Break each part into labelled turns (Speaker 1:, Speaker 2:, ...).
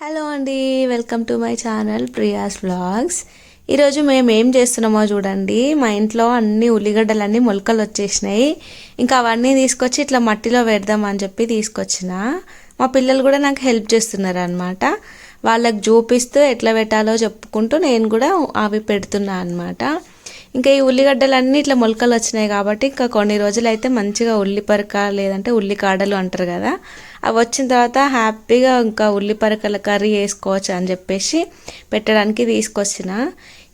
Speaker 1: Hello అండి welcome to my channel Priya's vlogs. ఈరోజు మేము ఏం చేస్తున్నామో చూడండి. మా ఇంట్లో అన్ని ఉల్లిగడ్డలన్నీ మొలకలు వచ్చేసినాయి. ఇంకా అవన్నీ తీసుకొచ్చి ఇట్లా మట్టిలో పెడదామని చెప్పి తీసుకొచ్చిన. మా పిల్లలు కూడా నాకు హెల్ప్ చేస్తున్నారు అనమాట వాళ్ళకి చూపిస్తూ ఎట్లా పెట్టాలో చెప్పుకుంటూ నేను కూడా అవి పెడుతున్నా అనమాట ఇంకా ఈ ఉల్లిగడ్డలు అన్నీ ఇట్లా మొలకలు వచ్చినాయి కాబట్టి ఇంకా కొన్ని రోజులు అయితే మంచిగా ఉల్లిపరక లేదంటే ఉల్లి కాడలు అంటారు కదా. అవి వచ్చిన తర్వాత హ్యాపీగా ఇంకా ఉల్లిపరకల కర్రీ వేసుకోవచ్చు అని చెప్పేసి పెట్టడానికి తీసుకొచ్చిన.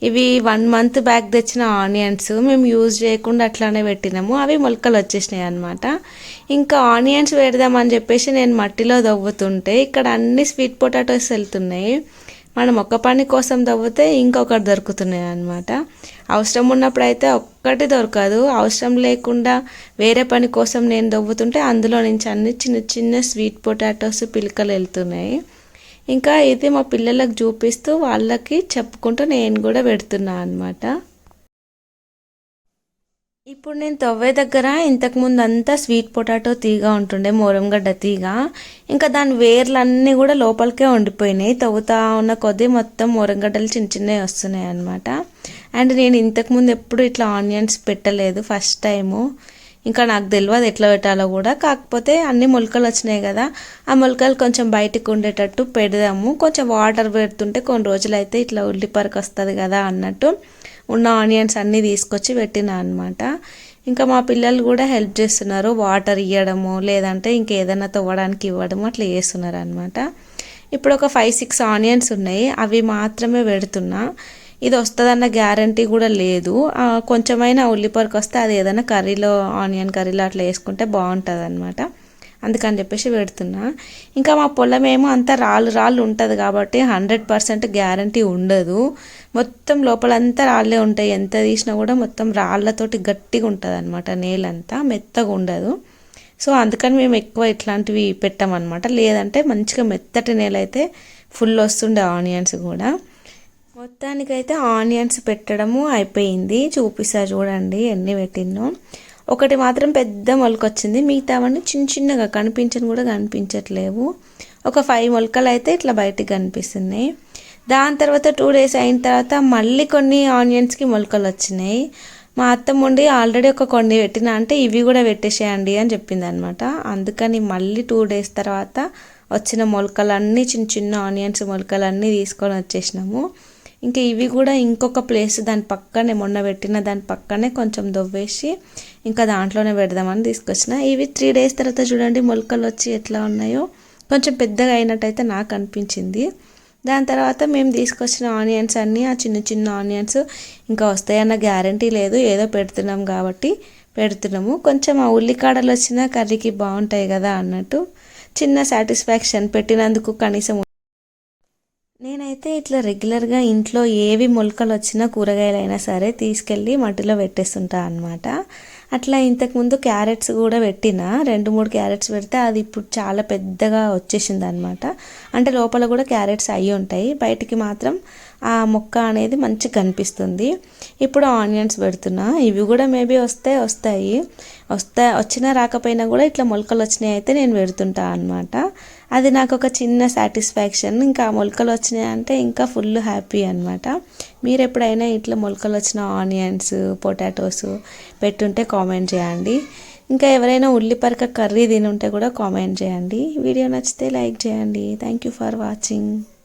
Speaker 1: ఇవి వన్ మంత్ బ్యాక్ తెచ్చిన ఆనియన్స్ మేము యూజ్ చేయకుండా అట్లానే పెట్టినాము. అవి మొలకలు వచ్చేసినాయి అనమాట ఇంకా ఆనియన్స్ పెడదామని చెప్పేసి నేను మట్టిలో దవ్వుతుంటే ఇక్కడ అన్ని స్వీట్ పొటాటోస్ వెళ్తున్నాయి. మనం ఒక్క పని కోసం దవ్వితే ఇంకొకటి దొరుకుతున్నాయి అనమాట అవసరం ఉన్నప్పుడు అయితే ఒక్కటి దొరకదు. అవసరం లేకుండా వేరే పని కోసం నేను దవ్వుతుంటే అందులో నుంచి అన్ని చిన్న చిన్న స్వీట్ పొటాటోస్ పిలకలు వెళ్తున్నాయి. ఇంకా ఇది మా పిల్లలకు చూపిస్తూ వాళ్ళకి చెప్పుకుంటూ నేను కూడా పెడుతున్నాను అనమాట ఇప్పుడు నేను తవ్వే దగ్గర ఇంతకుముందు అంతా స్వీట్ పొటాటో తీగ ఉంటుండే మోరంగడ్డ తీగ. ఇంకా దాని వేర్లన్నీ కూడా లోపలికే ఉండిపోయినాయి. తవ్వుతా ఉన్న కొద్దీ మొత్తం మోరంగడ్డలు చిన్న చిన్నవి వస్తున్నాయి అనమాట అండ్ నేను ఇంతకుముందు ఎప్పుడు ఇట్లా ఆనియన్స్ పెట్టలేదు ఫస్ట్ టైము. ఇంకా నాకు తెలియదు ఎట్లా పెట్టాలో కూడా. కాకపోతే అన్ని మొలకలు వచ్చినాయి కదా. ఆ మొలకలు కొంచెం బయటకు ఉండేటట్టు పెడదాము. కొంచెం వాటర్ పెడుతుంటే కొన్ని రోజులైతే ఇట్లా ఉల్లిపరకు వస్తుంది కదా అన్నట్టు. ఉన్న ఆనియన్స్ అన్నీ తీసుకొచ్చి పెట్టిన అనమాట ఇంకా మా పిల్లలు కూడా హెల్ప్ చేస్తున్నారు. వాటర్ ఇవ్వడము లేదంటే ఇంకేదైనా తవ్వడానికి ఇవ్వడము అట్లా చేస్తున్నారు అనమాట ఇప్పుడు ఒక ఫైవ్ సిక్స్ ఆనియన్స్ ఉన్నాయి. అవి మాత్రమే పెడుతున్నా. ఇది వస్తుందన్న గ్యారంటీ కూడా లేదు. కొంచెమైనా ఉల్లిపొరకు వస్తే అది ఏదైనా కర్రీలో ఆనియన్ కర్రీలో అట్లా వేసుకుంటే బాగుంటుంది అనమాట అందుకని చెప్పేసి పెడుతున్నా. ఇంకా మా పొలం ఏమో అంతా రాళ్ళు రాళ్ళు ఉంటుంది కాబట్టి హండ్రెడ్ పర్సెంట్ గ్యారంటీ ఉండదు. మొత్తం లోపలంతా రాళ్ళే ఉంటాయి. ఎంత తీసినా కూడా మొత్తం రాళ్ళతోటి గట్టిగా ఉంటుంది అనమాట నేలంతా మెత్తగా ఉండదు. సో అందుకని మేము ఎక్కువ ఇట్లాంటివి పెట్టామన్నమాట. లేదంటే మంచిగా మెత్తటి నేల అయితే ఫుల్ వస్తుండే ఆనియన్స్ కూడా. మొత్తానికైతే ఆనియన్స్ పెట్టడము అయిపోయింది. చూపిస్తా చూడండి ఎన్ని పెట్టిందో. ఒకటి మాత్రం పెద్ద మొలకొచ్చింది. మిగతావన్నీ చిన్న చిన్నగా కనిపించని కూడా కనిపించట్లేవు. ఒక ఫైవ్ మొలకలు అయితే ఇట్లా బయటికి కనిపిస్తున్నాయి. దాని తర్వాత టూ డేస్ అయిన తర్వాత మళ్ళీ కొన్ని ఆనియన్స్కి మొలకలు వచ్చినాయి. మా అత్తమ్మ ఉండి ఆల్రెడీ ఒక కొన్ని పెట్టిన అంటే ఇవి కూడా పెట్టేసేయండి అని చెప్పింది అనమాట అందుకని మళ్ళీ టూ డేస్ తర్వాత వచ్చిన మొలకలన్నీ చిన్న చిన్న ఆనియన్స్ మొలకలన్నీ తీసుకొని వచ్చేసినాము. ఇంకా ఇవి కూడా ఇంకొక ప్లేస్ దాని పక్కనే మొన్న పెట్టిన దాని పక్కనే కొంచెం దొవ్వేసి ఇంకా దాంట్లోనే పెడదామని తీసుకొచ్చిన. ఇవి త్రీ డేస్ తర్వాత చూడండి మొలకలు వచ్చి ఎట్లా ఉన్నాయో. కొంచెం పెద్దగా అయినట్టయితే నాకు అనిపించింది. దాని తర్వాత మేము తీసుకొచ్చిన ఆనియన్స్ అన్నీ ఆ చిన్న చిన్న ఆనియన్స్ ఇంకా వస్తాయన్న గ్యారంటీ లేదు. ఏదో పెడుతున్నాం కాబట్టి పెడుతున్నాము. కొంచెం ఆ ఉల్లికాడలు వచ్చిన కర్రీకి బాగుంటాయి కదా అన్నట్టు చిన్న సాటిస్ఫాక్షన్ పెట్టినందుకు కనీసం నేనైతే ఇట్లా రెగ్యులర్గా ఇంట్లో ఏవి మొలకలు వచ్చినా కూరగాయలైనా సరే తీసుకెళ్ళి మట్టిలో పెట్టేస్తుంటా అనమాట అట్లా ఇంతకుముందు క్యారెట్స్ కూడా పెట్టిన రెండు మూడు క్యారెట్స్ పెడితే అది ఇప్పుడు చాలా పెద్దగా వచ్చేసింది అనమాట అంటే లోపల కూడా క్యారెట్స్ అయ్యి ఉంటాయి బయటికి మాత్రం ఆ మొక్క అనేది మంచిగా కనిపిస్తుంది. ఇప్పుడు ఆనియన్స్ పెడుతున్నా. ఇవి కూడా మేబీ వస్తే వస్తాయి. వస్తా వచ్చినా రాకపోయినా కూడా ఇట్లా మొలకలు వచ్చినాయి అయితే నేను పెడుతుంటా అనమాట అది నాకు ఒక చిన్న సాటిస్ఫాక్షన్. ఇంకా మొలకలు వచ్చినాయి అంటే ఇంకా ఫుల్ హ్యాపీ అనమాట మీరు ఎప్పుడైనా ఇట్లా మొలకలు వచ్చిన ఆనియన్స్ పొటాటోస్ పెట్టుంటే కామెంట్ చేయండి. ఇంకా ఎవరైనా ఉల్లిపరక కర్రీ తిని ఉంటే కూడా కామెంట్ చేయండి. వీడియో నచ్చితే లైక్ చేయండి. Thank you for watching